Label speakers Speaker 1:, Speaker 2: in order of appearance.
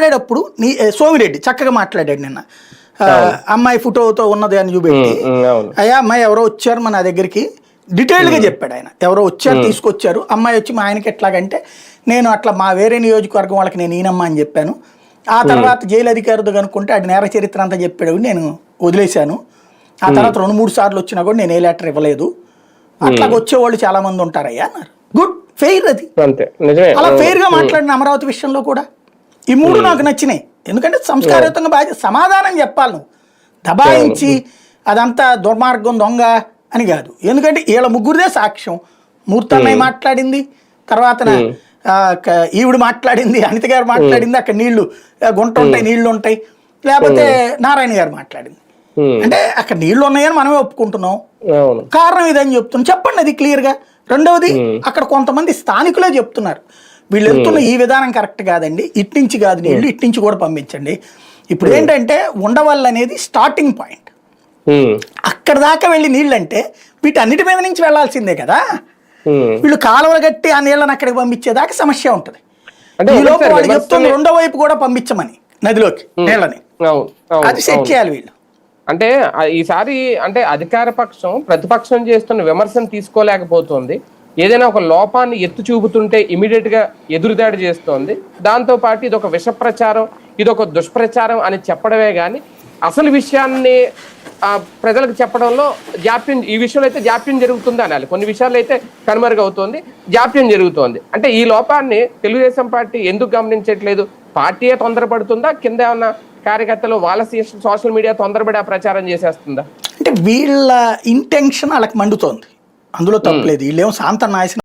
Speaker 1: మాట్లాడేటప్పుడు నీ సోమిరెడ్డి చక్కగా మాట్లాడాడు నిన్న. అమ్మాయి ఫోటోతో ఉన్నది అని చూపెట్టి. అయ్యా అమ్మాయి ఎవరో వచ్చారు మన దగ్గరికి. డీటెయిల్గా చెప్పాడు ఆయన. ఎవరో వచ్చారు తీసుకొచ్చారు. అమ్మాయి వచ్చి మా ఆయనకి ఎట్లాగంటే నేను అట్లా మా వేరే నియోజకవర్గం వాళ్ళకి నేను ఈనమ్మా అని చెప్పాను. ఆ తర్వాత జైలు అధికారితో కనుక్కుంటే అది నేర చరిత్ర అంతా చెప్పాడు నేను వదిలేశాను. ఆ తర్వాత రెండు మూడు సార్లు వచ్చినా కూడా నేను ఏ లెటర్ ఇవ్వలేదు. అట్లాగ వచ్చేవాళ్ళు చాలా మంది ఉంటారయ్యా అన్నారు. గుడ్ ఫెయిర్ అది. అలా ఫెయిర్గా మాట్లాడిన అమరావతి విషయంలో కూడా. ఈ మూడు నాకు నచ్చినాయి. ఎందుకంటే సంస్కారయుతంగా బాగా సమాధానం చెప్పాలి నువ్వు. దబాయించి అదంతా దుర్మార్గం దొంగ అని కాదు. ఎందుకంటే వీళ్ళ ముగ్గురిదే సాక్ష్యం. మూర్తన్నయ్య మాట్లాడింది తర్వాత ఈవిడ మాట్లాడింది అనిత గారు మాట్లాడింది అక్కడ నీళ్ళు గుంట ఉంటాయి నీళ్ళు ఉంటాయి. లేకపోతే నారాయణ గారు మాట్లాడింది. అంటే అక్కడ నీళ్ళు ఉన్నాయని మనమే ఒప్పుకుంటున్నాం. కారణం ఇదని చెప్తున్నాను చెప్పండి అది క్లియర్గా. రెండవది అక్కడ కొంతమంది స్థానికులే చెప్తున్నారు. వీళ్ళు వెళ్తున్న ఈ విధానం కరెక్ట్ కాదండి. ఇటు నుంచి కాదు నీళ్ళు ఇటు నుంచి కూడా పంపించండి. ఇప్పుడు ఏంటంటే ఉండవల్లి అనేది స్టార్టింగ్ పాయింట్ అక్కడ దాకా వెళ్ళి నీళ్ళు అంటే వీటన్నిటి మీద నుంచి వెళ్ళాల్సిందే కదా. వీళ్ళు కాలువలు కట్టి ఆ నీళ్ళని అక్కడికి పంపించేదాకా సమస్య ఉంటుంది.
Speaker 2: అంటే
Speaker 1: ఈ లోపు
Speaker 2: ఒకసారి
Speaker 1: వాళ్ళు చెప్తుంది రెండో వైపు కూడా పంపించమని నదిలోకి నీళ్ళని. అది సెట్ చేయాలి వీళ్ళు.
Speaker 2: అంటే ఈసారి అంటే అధికార పక్షం ప్రతిపక్షం చేస్తున్న విమర్శను తీసుకోలేకపోతుంది. ఏదైనా ఒక లోపాన్ని ఎత్తు చూపుతుంటే ఇమీడియట్గా ఎదురుదాడి చేస్తోంది. దాంతోపాటు ఇది ఒక విష ప్రచారం ఇది ఒక దుష్ప్రచారం అని చెప్పడమే కానీ అసలు విషయాన్ని ప్రజలకు చెప్పడంలో జాప్యం ఈ విషయంలో అయితే జాప్యం జరుగుతుంది అనాలి. కొన్ని విషయాల్లో అయితే కనుమరుగవుతోంది జాప్యం జరుగుతోంది. అంటే ఈ లోపాన్ని తెలుగుదేశం పార్టీ ఎందుకు గమనించట్లేదు? పార్టీయే తొందరపడుతుందా? కింద ఉన్న కార్యకర్తలు వాళ్ళ సోషల్ మీడియా తొందరపడి ఆ ప్రచారం చేసేస్తుందా?
Speaker 1: అంటే వీళ్ళ ఇంటెన్షన్ వాళ్ళకి మండుతోంది. అందులో తప్పలేదు వీళ్ళేమో శాంత నాయసిన